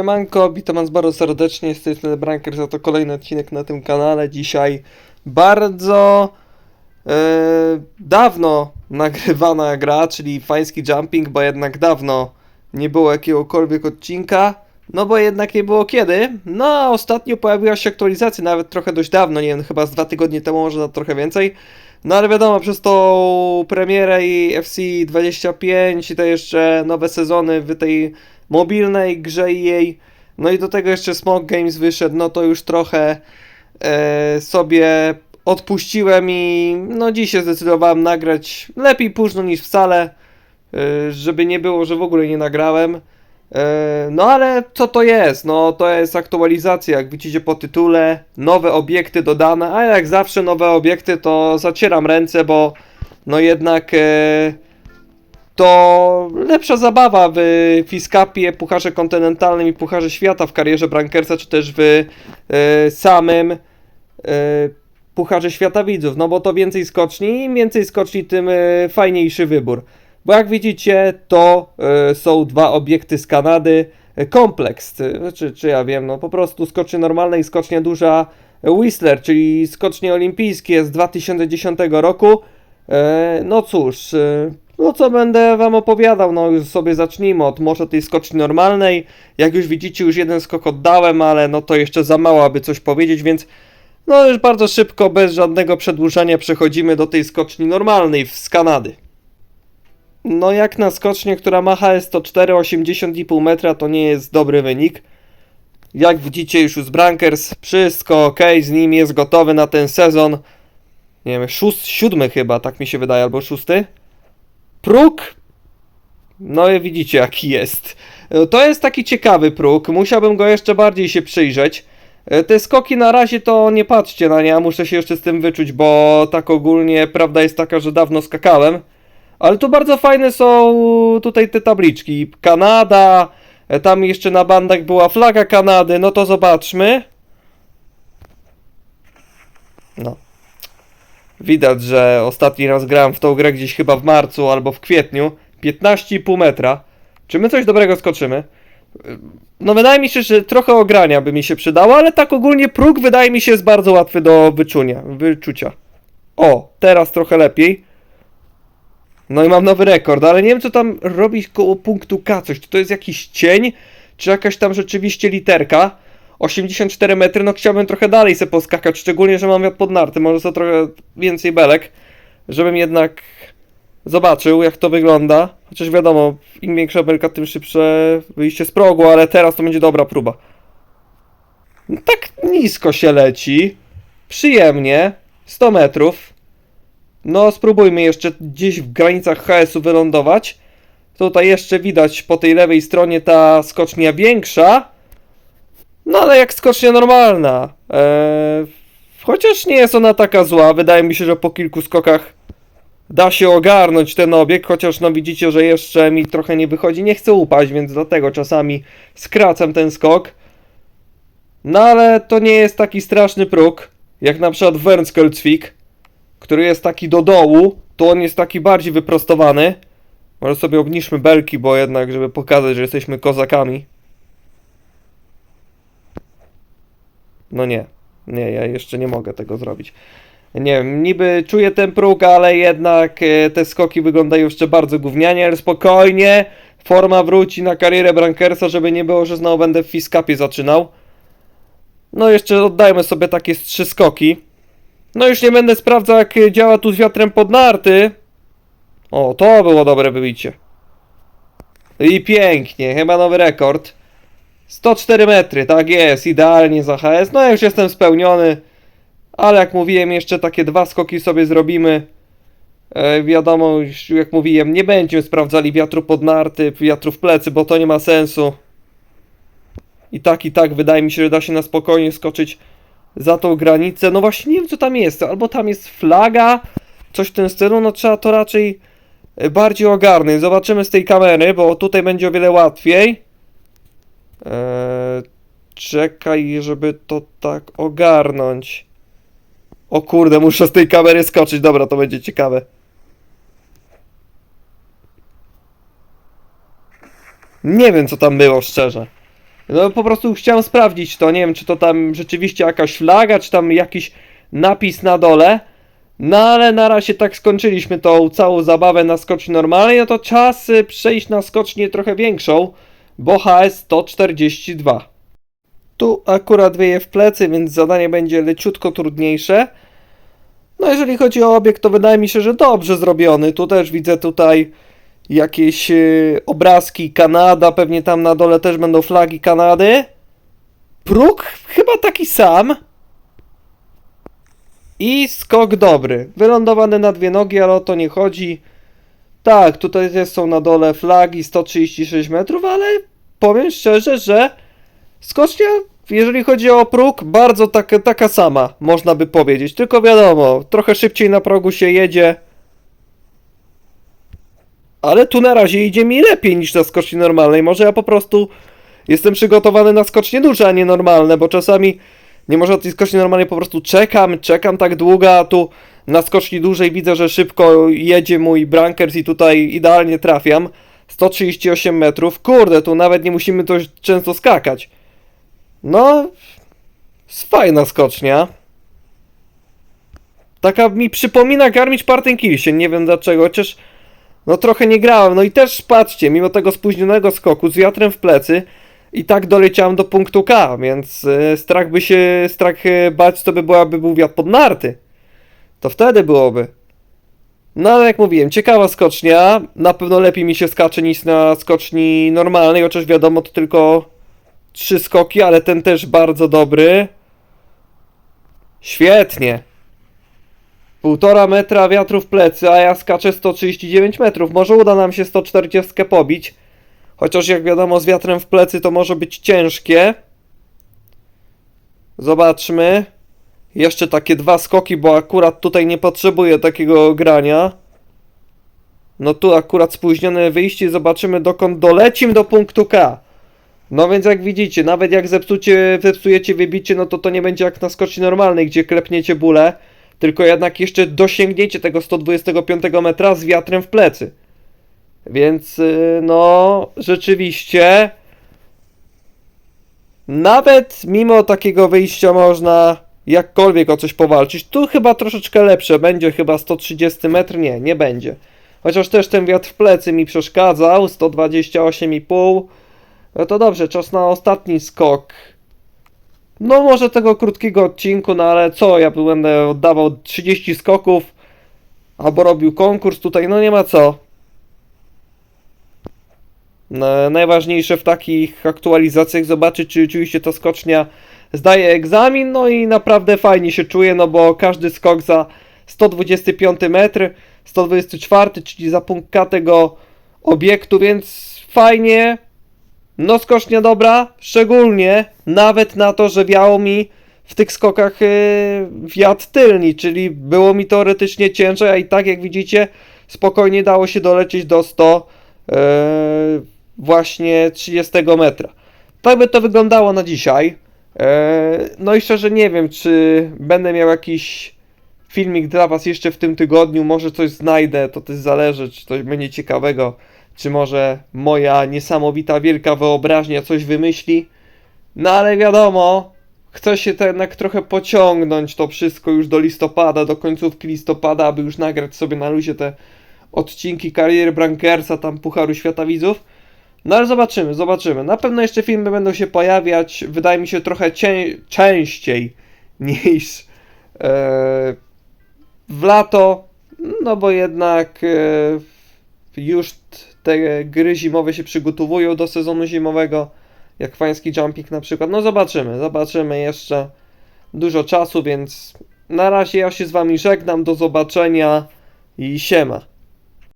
Siemanko, witam was bardzo serdecznie, z tej strony Branker, za to kolejny odcinek na tym kanale. Dzisiaj bardzo e, dawno nagrywana gra, czyli fański jumping, bo jednak dawno nie było jakiegokolwiek odcinka. No bo jednak nie było kiedy. No a ostatnio pojawiła się aktualizacja, nawet trochę dość dawno, nie wiem, chyba z dwa tygodnie temu, może na trochę więcej. No ale wiadomo, przez tą premierę i FC25 i te jeszcze nowe sezony w tej mobilnej grze jej, no i do tego jeszcze Smog Games wyszedł, no to już trochę e, sobie odpuściłem i no dzisiaj zdecydowałem nagrać lepiej późno niż wcale, e, żeby nie było, że w ogóle nie nagrałem. E, No ale co to jest? No to jest aktualizacja, jak widzicie po tytule, nowe obiekty dodane, a jak zawsze nowe obiekty to zacieram ręce, bo no jednak e, to lepsza zabawa w Fiskapie, Pucharze Kontynentalnym i Pucharze Świata w karierze Brankersa, czy też w e, samym e, Pucharze Świata Widzów, no bo to więcej skoczni, im więcej skoczni, tym e, fajniejszy wybór. Bo jak widzicie, to e, są dwa obiekty z Kanady, kompleks, czy, czy ja wiem, no po prostu skocznie normalne i skocznia duża Whistler, czyli skocznie olimpijskie z 2010 roku. No cóż, no co będę wam opowiadał, no już sobie zacznijmy od może tej skoczni normalnej. Jak już widzicie, już jeden skok oddałem, ale no to jeszcze za mało, aby coś powiedzieć, więc no już bardzo szybko, bez żadnego przedłużania przechodzimy do tej skoczni normalnej z Kanady. No jak na skocznię, która ma HS 104, 80,5 metra, to nie jest dobry wynik. Jak widzicie już z Brankers, wszystko ok, z nim jest gotowy na ten sezon. Nie wiem, szóst, siódmy chyba, tak mi się wydaje, albo szósty. Próg. No i widzicie jaki jest. E, To jest taki ciekawy próg, musiałbym go jeszcze bardziej się przyjrzeć. E, Te skoki na razie to nie patrzcie na nie, ja muszę się jeszcze z tym wyczuć, bo tak ogólnie prawda jest taka, że dawno skakałem. Ale tu bardzo fajne są tutaj te tabliczki. Kanada, e, tam jeszcze na bandach była flaga Kanady, no to zobaczmy. No. Widać, że ostatni raz grałem w tą grę gdzieś chyba w marcu albo w kwietniu. 15,5 metra. Czy my coś dobrego skoczymy? No wydaje mi się, że trochę ogrania by mi się przydało, ale tak ogólnie próg wydaje mi się jest bardzo łatwy do wyczucia. wyczucia. O, teraz trochę lepiej. No i mam nowy rekord, ale nie wiem co tam robić koło punktu K coś. Czy to jest jakiś cień, czy jakaś tam rzeczywiście literka? 84 metry, no chciałbym trochę dalej se poskakać, szczególnie, że mam wiatr pod narty, może to trochę więcej belek, żebym jednak zobaczył jak to wygląda. Chociaż wiadomo, im większa belka, tym szybsze wyjście z progu, ale teraz to będzie dobra próba. Tak nisko się leci, przyjemnie, 100 metrów. No, spróbujmy jeszcze gdzieś w granicach HS-u wylądować. Tutaj jeszcze widać po tej lewej stronie ta skocznia większa. No, ale jak skocznia normalna. Eee, chociaż nie jest ona taka zła. Wydaje mi się, że po kilku skokach da się ogarnąć ten obiekt. Chociaż no widzicie, że jeszcze mi trochę nie wychodzi. Nie chcę upaść, więc dlatego czasami skracam ten skok. No, ale to nie jest taki straszny próg. Jak na przykład Wernskelzwig który jest taki do dołu, to on jest taki bardziej wyprostowany. Może sobie obniżmy belki, bo jednak, żeby pokazać, że jesteśmy kozakami. No nie, nie, ja jeszcze nie mogę tego zrobić. Nie wiem, niby czuję ten próg, ale jednak e, te skoki wyglądają jeszcze bardzo gównianie, ale spokojnie. Forma wróci na karierę Brankersa, żeby nie było, że znowu będę w Fiskapie zaczynał. No jeszcze oddajmy sobie takie trzy skoki. No już nie będę sprawdzał jak działa tu z wiatrem pod narty. O, to było dobre wybicie. I pięknie, chyba nowy rekord. 104 metry, tak jest, idealnie za HS. No ja już jestem spełniony. Ale jak mówiłem, jeszcze takie dwa skoki sobie zrobimy. E, wiadomo, jak mówiłem, nie będziemy sprawdzali wiatru pod narty, wiatru w plecy, bo to nie ma sensu. I tak, i tak, wydaje mi się, że da się na spokojnie skoczyć za tą granicę. No właśnie nie wiem co tam jest. Albo tam jest flaga, coś w tym stylu. No trzeba to raczej e, bardziej ogarnąć. Zobaczymy z tej kamery, bo tutaj będzie o wiele łatwiej. Eee, czekaj, żeby to tak ogarnąć. O kurde, muszę z tej kamery skoczyć. Dobra, to będzie ciekawe. Nie wiem co tam było, szczerze. No po prostu chciałem sprawdzić to, nie wiem czy to tam rzeczywiście jakaś flaga, czy tam jakiś napis na dole. No ale na razie tak skończyliśmy tą całą zabawę na skoczni normalnej, no to czas przejść na skocznię trochę większą, bo HS 142. Tu akurat wieje w plecy, więc zadanie będzie leciutko trudniejsze. No jeżeli chodzi o obiekt, to wydaje mi się, że dobrze zrobiony. Tu też widzę tutaj jakieś y, obrazki Kanada, pewnie tam na dole też będą flagi Kanady. Próg chyba taki sam. I skok dobry. Wylądowany na dwie nogi, ale o to nie chodzi. Tak, tutaj też są na dole flagi 136 metrów, ale powiem szczerze, że skocznia, jeżeli chodzi o próg, bardzo tak, taka sama, można by powiedzieć. Tylko wiadomo, trochę szybciej na progu się jedzie. Ale tu na razie idzie mi lepiej niż na skoczni normalnej. Może ja po prostu jestem przygotowany na skocznie duże, a nie normalne, bo czasami nie można tej skoczni normalnej po prostu czekam, czekam tak długo, a tu na skoczni dużej widzę, że szybko jedzie mój brankers i tutaj idealnie trafiam. 138 metrów. Kurde, tu nawet nie musimy dość często skakać. No, fajna skocznia. Taka mi przypomina Garmisch Partenkirchen, nie wiem dlaczego, chociaż no trochę nie grałem. No i też patrzcie, mimo tego spóźnionego skoku z wiatrem w plecy i tak doleciałem do punktu K, więc e, strach by się, strach e, bać to by byłaby był wiatr pod narty. To wtedy byłoby. No ale jak mówiłem, ciekawa skocznia, na pewno lepiej mi się skacze niż na skoczni normalnej, chociaż wiadomo to tylko trzy skoki, ale ten też bardzo dobry. Świetnie. Półtora metra wiatru w plecy, a ja skaczę 139 metrów. Może uda nam się 140 pobić. Chociaż jak wiadomo z wiatrem w plecy to może być ciężkie. Zobaczmy. Jeszcze takie dwa skoki, bo akurat tutaj nie potrzebuję takiego grania. No tu akurat spóźnione wyjście. Zobaczymy dokąd dolecim do punktu K. No więc jak widzicie, nawet jak zepsucie, zepsujecie wybicie, no to to nie będzie jak na skoczni normalnej, gdzie klepniecie bóle, tylko jednak jeszcze dosięgniecie tego 125 metra z wiatrem w plecy. Więc y, no, rzeczywiście nawet mimo takiego wyjścia można jakkolwiek o coś powalczyć. Tu chyba troszeczkę lepsze będzie, chyba 130 metr, nie, nie będzie. Chociaż też ten wiatr w plecy mi przeszkadzał, 128,5. No to dobrze, czas na ostatni skok. No może tego krótkiego odcinku, no ale co, ja będę oddawał 30 skoków, albo robił konkurs tutaj, no nie ma co. Najważniejsze w takich aktualizacjach zobaczyć, czy oczywiście ta skocznia zdaje egzamin, no i naprawdę fajnie się czuję, no bo każdy skok za 125 metr, 124, czyli za punkt K tego obiektu, więc fajnie. No skocznia dobra, szczególnie nawet na to, że wiało mi w tych skokach yy, wiatr tylni, czyli było mi teoretycznie ciężej, a i tak jak widzicie spokojnie dało się dolecieć do 100 yy, właśnie 30 metra. Tak by to wyglądało na dzisiaj. E, No i szczerze nie wiem, czy będę miał jakiś filmik dla Was jeszcze w tym tygodniu. Może coś znajdę, to też zależy, czy coś będzie ciekawego, czy może moja niesamowita, wielka wyobraźnia coś wymyśli. No ale wiadomo, chcę się to jednak trochę pociągnąć to wszystko już do listopada, do końcówki listopada, aby już nagrać sobie na luzie te odcinki kariery Brankersa, tam Pucharu Świata Widzów. No ale zobaczymy, zobaczymy. Na pewno jeszcze filmy będą się pojawiać, wydaje mi się trochę częściej niż e, w lato, no bo jednak e, już te gry zimowe się przygotowują do sezonu zimowego, jak fański jumping na przykład. No zobaczymy, zobaczymy jeszcze dużo czasu, więc na razie ja się z wami żegnam, do zobaczenia i siema.